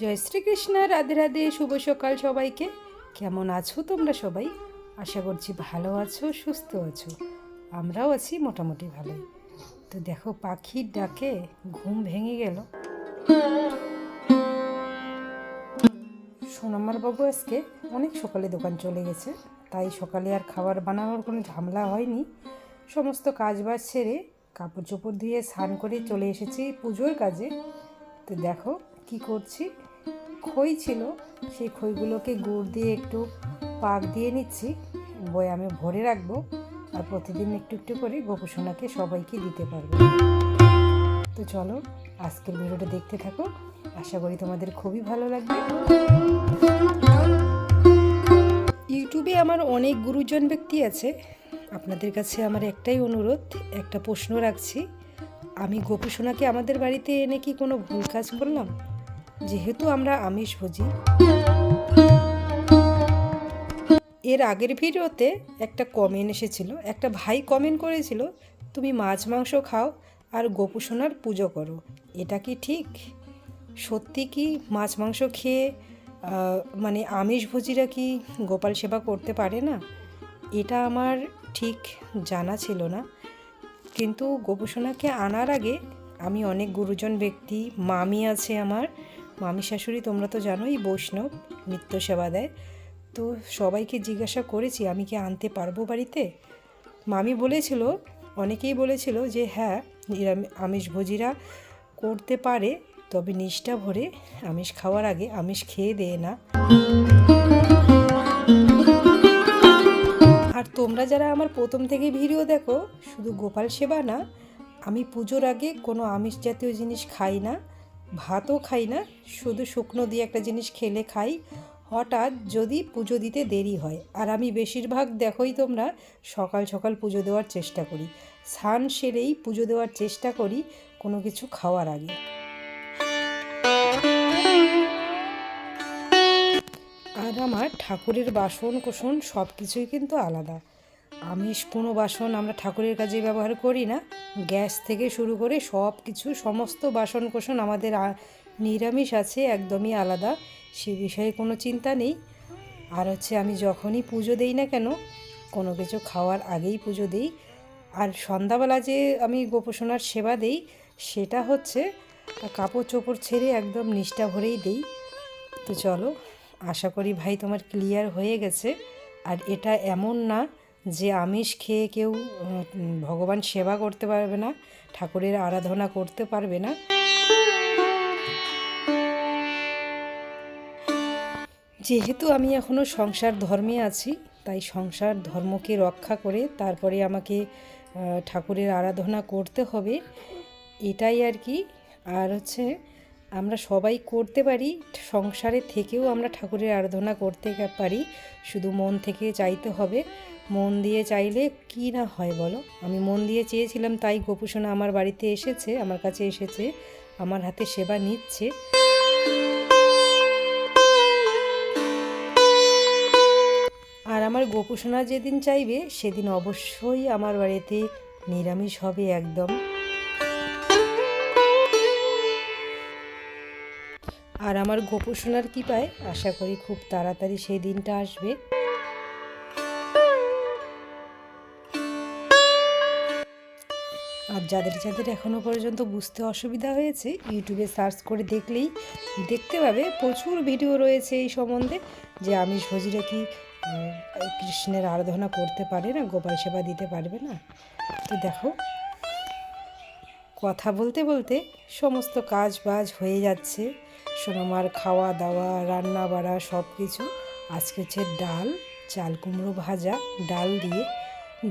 জয় শ্রীকৃষ্ণ, রাধে রাধে, শুভ সকাল সবাইকে। কেমন আছো তোমরা সবাই? আশা করছি ভালো আছো, সুস্থ আছো। আমরাও আছি মোটামুটি ভালোই। তো দেখো, পাখির ডাকে ঘুম ভেঙে গেল। সোনামার বাবু আজকে অনেক সকালে দোকান চলে গেছে। তাই সকালে আর খাবার বানানোর কোনো ঝামেলা হয়নি। সমস্ত কাজ বাজ সেরে কাপড় চোপড় ধুয়ে স্নান করে চলে এসেছি পুজোর কাজে। তো দেখো কি করছি। খই ছিল, সেই খইগুলোকে গুড় দিয়ে একটু পাক দিয়ে নিচ্ছি। বয়ামে ভরে রাখব আর প্রতিদিন একটু একটু করে গোপসোনাকে সবাইকে দিতে পারব। তো চলো আজকের ভিডিওটা দেখতে থাকো। আশা করি তোমাদের খুবই ভালো লাগবে। ইউটিউবে আমার অনেক গুরুজন ব্যক্তি আছে। আপনাদের কাছে আমার একটাই অনুরোধ, একটা প্রশ্ন রাখছি। আমি গোপীসোনাকে আমাদের বাড়িতে এনে কি কোনো ভুল কাজ করলাম? যেহেতু আমরা আমিষ ভোজি। এর আগের ভিডিওতে একটা কমেন্ট এসেছিল, একটা ভাই কমেন্ট করেছিল, তুমি মাছ, মাংস খাও আর গোপুসোনার পুজো করো, এটা কি ঠিক? সত্যি কি মাছ, মাংস খেয়ে মানে আমিষ ভোজিরা কি গোপাল সেবা করতে পারে না? এটা আমার ঠিক জানা ছিল না। কিন্তু গোপসোনাকে আনার আগে আমি অনেক গুরুজন ব্যক্তি, মামি আছে আমার। মামি শাশুড়ি তোমরা তো জানোই, বৈষ্ণব, নিত্য সেবা দেয়। তো সবাইকে জিজ্ঞাসা করেছি, আমি কি আনতে পারব বাড়িতে? মামি বলেছিল, অনেকেই বলেছিল যে হ্যাঁ আমিষ ভোজিরা করতে পারে। তবে নিষ্ঠা ভরে আমিষ খাওয়ার আগে আমিষ খেয়ে দেয় না। আর তোমরা যারা আমার প্রথম থেকে ভিডিও দেখো, শুধু গোপাল সেবা না, আমি পুজোর আগে কোনো আমিষ জাতীয় জিনিস খাই না, ভাতও খাই না, শুধু শুকনো দিয়ে একটা জিনিস খেলে খাই। হঠাৎ যদি পুজো দিতে দেরি হয়, আর আমি বেশিরভাগ দেখোই তোমরা, সকাল সকাল পুজো দেওয়ার চেষ্টা করি। স্নান সেরেই পুজো দেওয়ার চেষ্টা করি কোনো কিছু খাওয়ার আগে। আমার ঠাকুরের বাসন কোসন সব কিছুই কিন্তু আলাদা। আমিষ কোনো বাসন আমরা ঠাকুরের কাজে ব্যবহার করি না। গ্যাস থেকে শুরু করে সব কিছু সমস্ত বাসন কোসন আমাদের নিরামিষ আছে, একদমই আলাদা, সে বিষয়ে কোনো চিন্তা নেই। আর হচ্ছে আমি যখনই পুজো দেই না কেন, কোনো কিছু খাওয়ার আগেই পুজো দেই। আর সন্ধ্যাবেলা যে আমি গোপসোনার সেবা দেই, সেটা হচ্ছে কাপড় চোপড় ছেড়ে একদম নিষ্ঠা ভরেই দেই। তো চলো আশা করি ভাই তোমার ক্লিয়ার হয়ে গেছে। আর এটা এমন না যে আমিষ খেয়ে কেউ ভগবান সেবা করতে পারবে না, ঠাকুরের আরাধনা করতে পারবে না। যেহেতু আমি এখনও সংসার ধর্মে আছি, তাই সংসার ধর্মকে রক্ষা করে তারপরে আমাকে ঠাকুরের আরাধনা করতে হবে, এটাই আর কি। আর হচ্ছে আমরা সবাই করতে পারি, সংসারে থেকেও আমরা ঠাকুরের আরাধনা করতে পারি। শুধু মন থেকে চাইতে হবে। মন দিয়ে চাইলে কি না হয় বলো? আমি মন দিয়ে চেয়েছিলাম, তাই গোপুসোনা আমার বাড়িতে এসেছে, আমার কাছে এসেছে, আমার হাতে সেবা নিচ্ছে। আর আমার গোপুসোনা যেদিন চাইবে, সেদিন অবশ্যই আমার বাড়িতে নিরামিষ হবে একদম। আর আমার গোপুসোনার কি পায় আশা করি খুব তাড়াতাড়ি সেই দিনটা আসবে। আর যাদের যাদের এখনও পর্যন্ত বুঝতে অসুবিধা হয়েছে, ইউটিউবে সার্চ করে দেখলেই দেখতে পাবে প্রচুর ভিডিও রয়েছে এই সম্বন্ধে যে আমিষ ভোজিরা কি কৃষ্ণের আরাধনা করতে পারে না, গোপাল সেবা দিতে পারবে না। তো দেখো, কথা বলতে বলতে সমস্ত কাজ বাজ হয়ে যাচ্ছে। সোনামার খাওয়া দাওয়া রান্না বাড়া সব কিছু আজকে হচ্ছে ডাল, চাল কুমড়ো ভাজা, ডাল দিয়ে।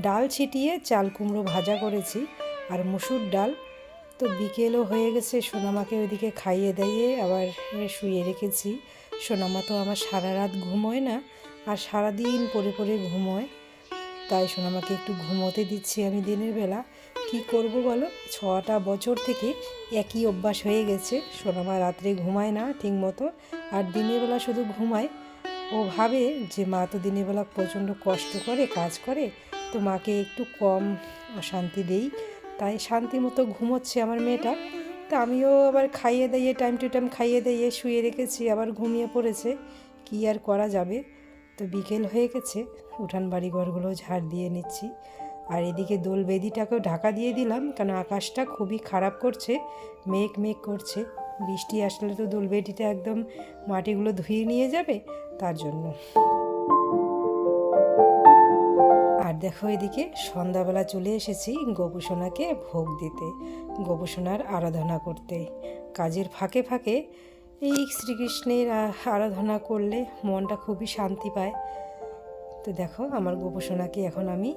ডাল ছিটিয়ে চাল কুমড়ো ভাজা করেছি আর মুসুর ডাল। তো বিকেলও হয়ে গেছে, সোনামাকে ওইদিকে খাইয়ে দাইয়ে আবার শুয়ে রেখেছি। সোনামা তো আমার সারা রাত ঘুমোয় না আর সারাদিন পরে পরে ঘুমোয়। তাই সোনামাকে একটু ঘুমোতে দিচ্ছি আমি দিনের বেলা। কি করব বলো? ছটা বছর থেকে একই অভ্যাস হয়ে গেছে। সোনামা রাত্রে ঘুমায় না ঠিক মতো। আর দিনের বেলা শুধু ঘুমায়। ও ভাবে যে মা তো দিনের বেলা প্রচণ্ড কষ্ট করে, কাজ করে। তো মাকে একটু কম অশান্তি দেই। তাই শান্তি মতো ঘুমোচ্ছে আমার মেয়েটা। তা আমিও আবার খাইয়ে দাইয়ে টাইম টু টাইম খাইয়ে দাইয়ে শুয়ে রেখেছি। আবার ঘুমিয়ে পড়েছে। কী আর করা যাবে? তো বিকেল হয়ে গেছে। উঠান বাড়ি ঘরগুলো ঝাড় দিয়ে নিচ্ছি। আর এদিকে দোল বেদিটাকেও ঢাকা দিয়ে দিলাম কারণ আকাশটা খুবই খারাপ করছে, মেঘ মেঘ করছে। বৃষ্টি আসলে তো দোল বেদিটা একদম মাটিগুলো ধুয়ে নিয়ে যাবে তার জন্য। আর দেখো এদিকে সন্ধ্যাবেলা চলে এসেছি গোপুসোনাকে ভোগ দিতে, গোপুসোনার আরাধনা করতে। কাজের ফাঁকে ফাঁকে এই শ্রীকৃষ্ণের আরাধনা করলে মনটা খুবই শান্তি পায়। তো দেখো আমার গোপুসোনাকে এখন আমি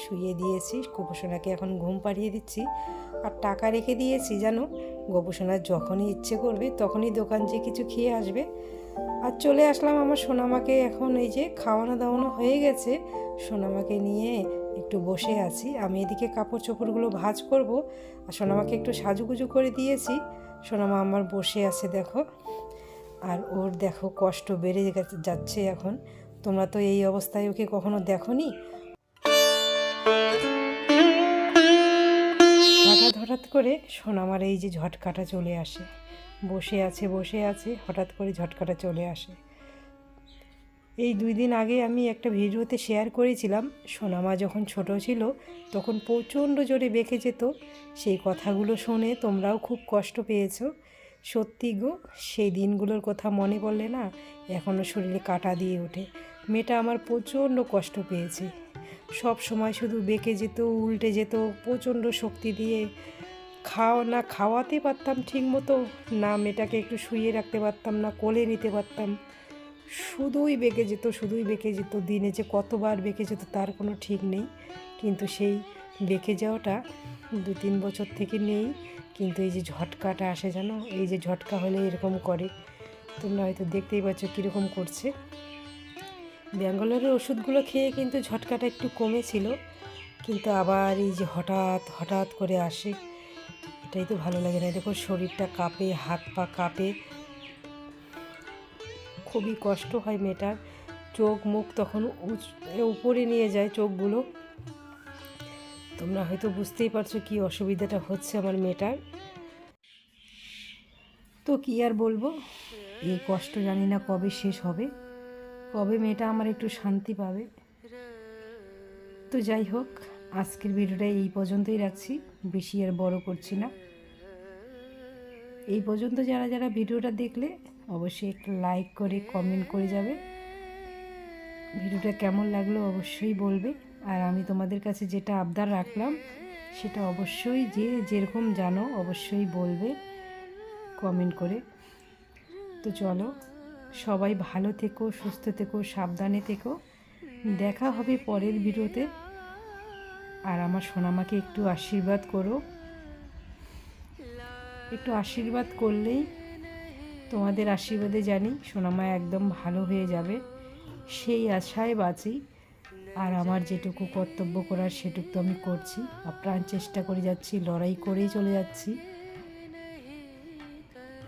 শুয়ে দিয়েছি, গোপুসোনাকে এখন ঘুম পাড়িয়ে দিচ্ছি। আর টাকা রেখে দিয়েছি, জানো? গোপুসোনার যখনই ইচ্ছে করবে তখনই দোকান যে কিছু খেয়ে আসবে। আর চলে আসলাম আমার সোনামাকে, এখন এই যে খাওয়ানো দাওয়ানো হয়ে গেছে, সোনামাকে নিয়ে একটু বসে আছি। আমি এদিকে কাপড় চোপড়গুলো ভাজ করব, আর সোনামাকে একটু সাজুগুজু করে দিয়েছি। সোনামা আমার বসে আছে, দেখো। আর ওর, দেখো, কষ্ট বেড়ে যাচ্ছে এখন। তোমরা তো এই অবস্থায় ওকে কখনো দেখোনি? হঠাৎ হঠাৎ করে সোনামার এই যে ঝটকাটা চলে আসে। বসে আছে বসে আছে, হঠাৎ করে ঝটকাটা চলে আসে। এই দুই দিন আগে আমি একটা ভিডিওতে শেয়ার করেছিলাম, সোনামা যখন ছোট ছিল, তখন প্রচণ্ড জোরে বেঁকে যেত। সেই কথাগুলো শুনে তোমরাও খুব কষ্ট পেয়েছ। সত্যি গো, সেই দিনগুলোর কথা মনে পড়লে না এখনও শরীরে কাটা দিয়ে ওঠে। মেয়েটা আমার প্রচণ্ড কষ্ট পেয়েছে। সব সময় শুধু বেঁকে যেত, উল্টে যেত, প্রচণ্ড শক্তি দিয়ে। খাওয়া না খাওয়াতে পারতাম ঠিক মতো, না মেয়েটাকে একটু শুয়ে রাখতে পারতাম, না কোলে নিতে পারতাম। শুধুই বেঁকে যেত, শুধুই বেঁকে যেত, দিনে যে কতবার বেঁকে যেত তার কোনো ঠিক নেই। কিন্তু সেই বেঁকে যাওয়াটা দু তিন বছর থেকে নেই, কিন্তু এই যে ঝটকাটা আসে জানো, এই যে ঝটকা হলে এরকম করে। তোমরা হয়তো দেখতেই পাচ্ছ কীরকম করছে। ব্যাঙ্গালোরের ওষুধগুলো খেয়ে কিন্তু ঝটকাটা একটু কমেছিল, কিন্তু আবার এই যে হঠাৎ হঠাৎ করে আসে, এটাই তো ভালো লাগে না। দেখো শরীরটা কাঁপে, হাত পা কাঁপে। খুবই কষ্ট হয় মেয়েটার। চোখ মুখ তখন উপরে নিয়ে যায় চোখগুলো। তোমরা হয়তো বুঝতেই পারছ কি অসুবিধাটা হচ্ছে আমার মেয়েটার। তো কি আর বলব? এই কষ্ট জানি না কবে শেষ হবে। কবে মেয়েটা আমার একটু শান্তি পাবে? তো যাই হোক, আজকের ভিডিওটা এই পর্যন্তই রাখছি। বেশি আর বড় করছি না। এই পর্যন্ত যারা যারা ভিডিওটা দেখলে, অবশ্যই একটা লাইক করে কমেন্ট করে যাবে। ভিডিওটা কেমন লাগল অবশ্যই বলবে। আর আমি তোমাদের কাছে যেটা আবদার রাখলাম, সেটা অবশ্যই যে যেরকম জানো, অবশ্যই বলবে কমেন্ট করে। তো চলো সবাই ভালো থেকো, সুস্থ থেকো, সাবধানে থেকো। দেখা হবে পরের ভিডিওতে। আর আমার সোনামাকে একটু আশীর্বাদ করো। একটু আশীর্বাদ করলেই তোমাদের আশীর্বাদে জানি সোনামা একদম ভালো হয়ে যাবে। সেই আশায় বাঁচি। আর আমার যেটুকু কর্তব্য করার সেটুকু তো আমি করছি। আপ্রাণ চেষ্টা করে যাচ্ছি, লড়াই করেই চলে যাচ্ছি।